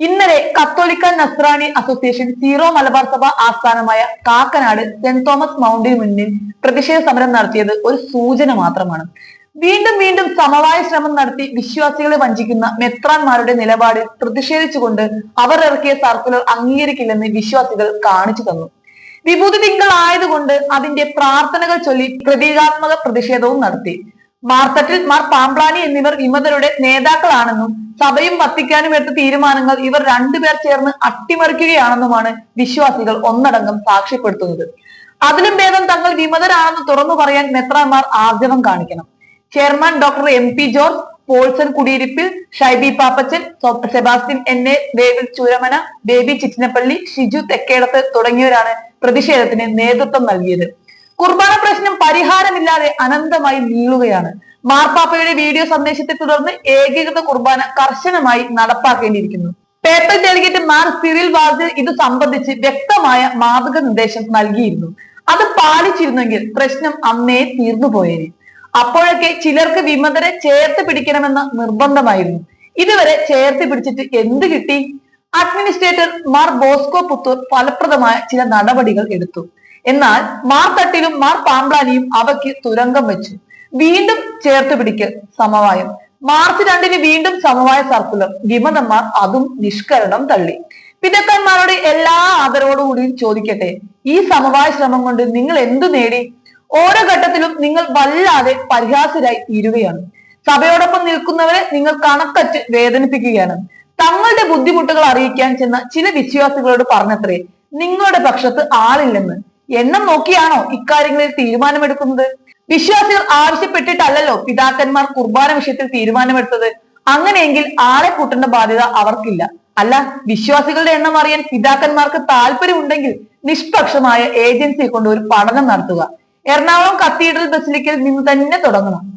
ഇന്നലെ കത്തോലിക്ക നസ്രാണി association zero Malabar സഭ ആസ്ഥാനമായ കാക്കനാട് സെന്റ് തോമസ് മൗണ്ടിന് മുന്നിൽ പ്രതിഷേധ സമരം നടത്തിയത് ഒരു സൂചന മാത്രമാണ്. വീണ്ടും വീണ്ടും സമവായ ശ്രമം നടത്തി വിശ്വാസികളെ വഞ്ചിക്കുന്ന മെത്രാന്മാരുടെ നിലപാടിൽ പ്രതിഷേധിച്ചുകൊണ്ട് അവർ ഇറക്കിയ സർക്കുലർ അംഗീകരിക്കില്ലെന്ന് വിശ്വാസികൾ കാണിച്ചു തന്നു. വിഭൂതി തിങ്കൾ ആയതുകൊണ്ട് അതിന്റെ പ്രാർത്ഥനകൾ ചൊല്ലി പ്രതീകാത്മക പ്രതിഷേധവും നടത്തി. മാർത്തട്ടിൽ മാർ പാമ്പ്ലാനി എന്നിവർ വിമതരുടെ നേതാക്കളാണെന്നും സഭയും വത്തിക്കാനും എടുത്ത തീരുമാനങ്ങൾ ഇവർ രണ്ടുപേർ ചേർന്ന് അട്ടിമറിക്കുകയാണെന്നുമാണ് വിശ്വാസികൾ ഒന്നടങ്കം സാക്ഷ്യപ്പെടുത്തുന്നത്. അതിലും ഭേദം തങ്ങൾ വിമതരാണെന്ന് തുറന്നു പറയാൻ മെത്രാന്മാർ ആഗ്രഹം കാണിക്കണം. Chairman doctor M P George Paulson കുടിയിരിപ്പിൽ Shaiby Pappachan Sebastian N A David Chooramana Baby Chittinappally Shiju Thekkedath തുടങ്ങിയവരാണ് പ്രതിഷേധത്തിന് നേതൃത്വം നൽകിയത്. കുർബാന പ്രശ്നം പരിഹാരമില്ലാതെ അനന്തമായി നീളുകയാണ്. മാർപ്പാപ്പയുടെ വീഡിയോ സന്ദേശത്തെ തുടർന്ന് ഏകീകൃത കുർബാന കർശനമായി നടപ്പാക്കേണ്ടിയിരിക്കുന്നു. Paper delegate Mar Cyril Vasil ഇത് സംബന്ധിച്ച് വ്യക്തമായ മാതൃക നിർദ്ദേശം നൽകിയിരുന്നു. അത് പാലിച്ചിരുന്നെങ്കിൽ പ്രശ്നം അന്നേ തീർന്നു പോയേനെ. അപ്പോഴൊക്കെ ചിലർക്ക് വിമതരെ ചേർത്ത് പിടിക്കണമെന്ന നിർബന്ധമായിരുന്നു. ഇതുവരെ ചേർത്ത് പിടിച്ചിട്ട് എന്ത് കിട്ടി? അഡ്മിനിസ്ട്രേറ്റർ മാർ ബോസ്കോ പുത്തൂർ ഫലപ്രദമായ ചില നടപടികൾ എടുത്തു. എന്നാൽ മാർ തട്ടിലും മാർ പാമ്പ്ലാനിയും അവയ്ക്ക് തുരങ്കം വെച്ചു. വീണ്ടും ചേർത്ത് പിടിക്കൽ സമവായം. മാർച്ച് രണ്ടിന് വീണ്ടും സമവായ സർക്കുലർ വിമതന്മാർ അതും നിഷ്കരണം തള്ളി. പിതക്കന്മാരുടെ എല്ലാ ആദരവോടുകൂടിയും ചോദിക്കട്ടെ ഈ സമവായ ശ്രമം കൊണ്ട് നിങ്ങൾ എന്തു നേടി? ഓരോ ഘട്ടത്തിലും നിങ്ങൾ വല്ലാതെ പരിഹാസരായി തീരുകയാണ് സഭയോടൊപ്പം നിൽക്കുന്നവരെ നിങ്ങൾ കണക്കറ്റ് വേദനിപ്പിക്കുകയാണ്. തങ്ങളുടെ ബുദ്ധിമുട്ടുകൾ അറിയിക്കാൻ ചെന്ന ചില വിശ്വാസികളോട് പറഞ്ഞത്രേ നിങ്ങളുടെ പക്ഷത്ത് ആളില്ലെന്ന്. എണ്ണം നോക്കിയാണോ ഇക്കാര്യങ്ങളിൽ തീരുമാനമെടുക്കുന്നത്? വിശ്വാസികൾ ആവശ്യപ്പെട്ടിട്ടല്ലല്ലോ പിതാക്കന്മാർ കുർബാന വിഷയത്തിൽ തീരുമാനമെടുത്തത്. അങ്ങനെയെങ്കിൽ ആളെ കൂട്ടേണ്ട ബാധ്യത അവർക്കില്ല. അല്ല വിശ്വാസികളുടെ എണ്ണം അറിയാൻ പിതാക്കന്മാർക്ക് താല്പര്യമുണ്ടെങ്കിൽ നിഷ്പക്ഷമായ ഏജൻസിയെ കൊണ്ട് ഒരു പഠനം നടത്തുക. എറണാകുളം കത്തീഡ്രൽ ബസിലിക്കൽ നിന്ന് തന്നെ തുടങ്ങണം.